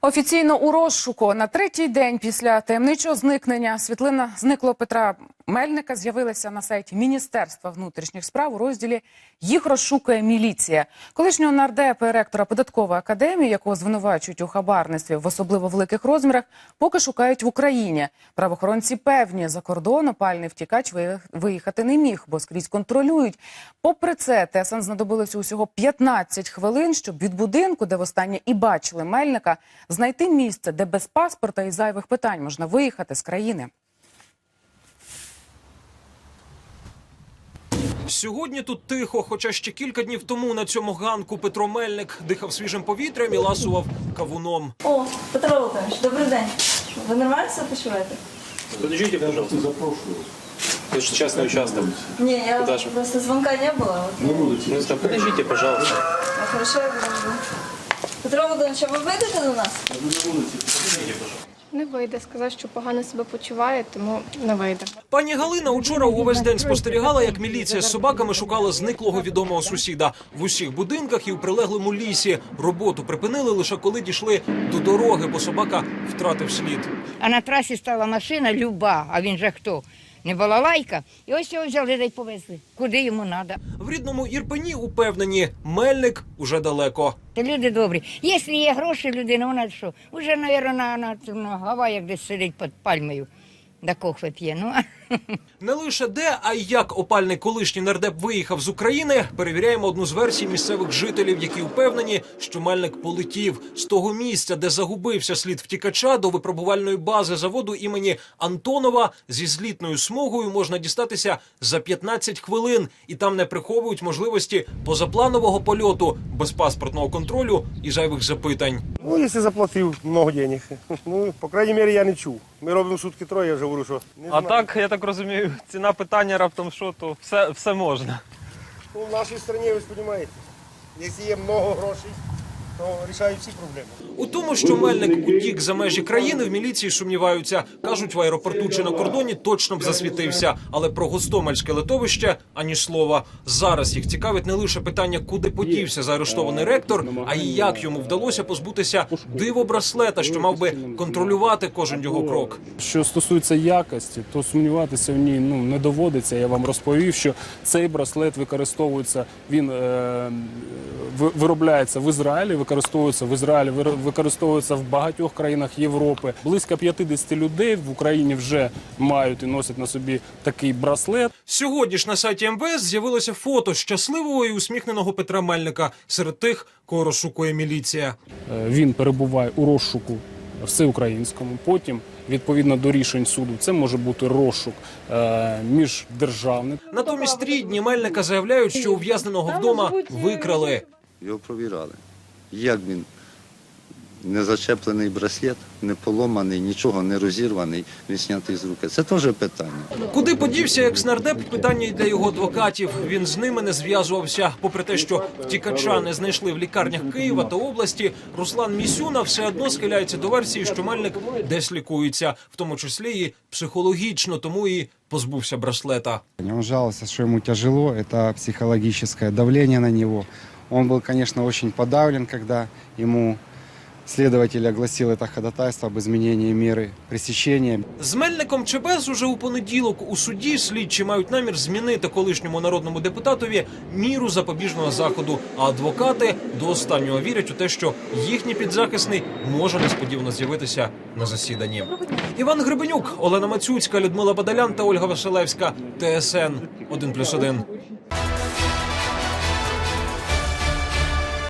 Офіційно у розшуку. На третій день після таємничого зникнення світлина зникло Петра Мельника з'явилася на сайті Міністерства внутрішніх справ у розділі Їх розшукує міліція. Колишнього нардепа і ректора податкової академії, якого звинувачують у хабарництві в особливо великих розмірах, поки шукають в Україні. Правоохоронці певні за кордон опальний втікач виїхати не міг, бо скрізь контролюють. Попри це, ТСН знадобилося усього 15 хвилин, щоб від будинку, де востаннє і бачили Мельника, знайти місце, де без паспорта і зайвих питань можна виїхати з країни. Сьогодні тут тихо, хоча ще кілька днів тому на цьому ганку Петро Мельник дихав свіжим повітрям і ласував кавуном. О, Петро Володимирович, добрий день. Ви нормально себе почуваєте? Подождите, пожалуйста. Это же частный участок. Ні, я Куда же? просто звонка не було. От. Ну, да подождите, пожалуйста. А, хорошо, я подожду. Петро Володимирович, а ви вийдете до нас? Не вийде. Сказав, що погано себе почуває, тому не вийде. Пані Галина учора увесь день спостерігала, як міліція з собаками шукала зниклого відомого сусіда в усіх будинках і в прилеглому лісі. Роботу припинили лише коли дійшли до дороги, бо собака втратив слід. А на трасі стала машина люба, а він же хто? Не балалайка. І ось його взяли й повезли. Куди йому треба? В рідному Ірпені упевнені, Мельник уже далеко. Та люди добрі. Якщо є гроші, людина, вона що? Уже, мабуть, на, на, на Гаваях десь сидить під пальмою. Да кохви п'є. Ну, Не лише де, а й як опальний колишній нардеп виїхав з України. Перевіряємо одну з версій місцевих жителів, які впевнені, що Мельник полетів з того місця, де загубився слід втікача до випробувальної бази заводу імені Антонова. Зі злітною смугою можна дістатися за 15 хвилин, і там не приховують можливості позапланового польоту, без паспортного контролю і зайвих запитань. Ну, якщо заплатив много денег. Ну, по крайній мірі, я не чув. Ми робимо сутки троє, я вже говорю, що не А знаю. так, я так розумію, ціна питання раптом що, то все, все можна. Ну, в нашій країні, ви ж розумієте, якщо є много грошей, то рішають всі проблеми. У тому, що Мельник утік за межі країни, в міліції сумніваються. Кажуть, в аеропорту чи на кордоні точно б засвітився. Але про гостомельське литовище ані слова. Зараз їх цікавить не лише питання, куди подівся заарештований ректор, а й як йому вдалося позбутися диво браслета, що мав би контролювати кожен його крок. Що стосується якості, то сумніватися в ній ну не доводиться. Я вам розповів, що цей браслет використовується. Він е, виробляється в Ізраїлі, використовується в Ізраїлі, використовується в багатьох країнах Європи. Близько 50 людей в Україні вже мають і носять на собі такий браслет. Сьогодні ж на сайті МВС з'явилося фото щасливого і усміхненого Петра Мельника серед тих, кого розшукує міліція. Е, Він перебуває у розшуку всеукраїнському. Потім, відповідно до рішень суду, це може бути розшук е, міждержавний. Натомість рідні Мельника заявляють, що ув'язненого вдома викрали. Його провірали. Як він не зачеплений браслет, не поломаний, нічого не розірваний, він знятий з руки. Це теж питання. Куди подівся екс-нардеп? Питання й для його адвокатів. Він з ними не зв'язувався. Попри те, що втікача не знайшли в лікарнях Києва та області, Руслан Місюна все одно схиляється до версії, що Мельник десь лікується, в тому числі і психологічно, тому і позбувся браслета. Он жаловался, что ему тяжело, это психологическое давление на него. Он был, конечно, очень подавлен, когда ему следователь огласил это ходатайство об изменении меры пресечения. З Мельником чи без уже у понеділок у суді слідчі мають намір змінити колишньому народному депутатові міру запобіжного заходу. А адвокати до останнього вірять у те, що їхній підзахисний може несподівано з'явитися на засіданні. Іван Гребенюк, Олена Мацюцька, Людмила Бадалян та Ольга Василевська. ТСН 1+,1.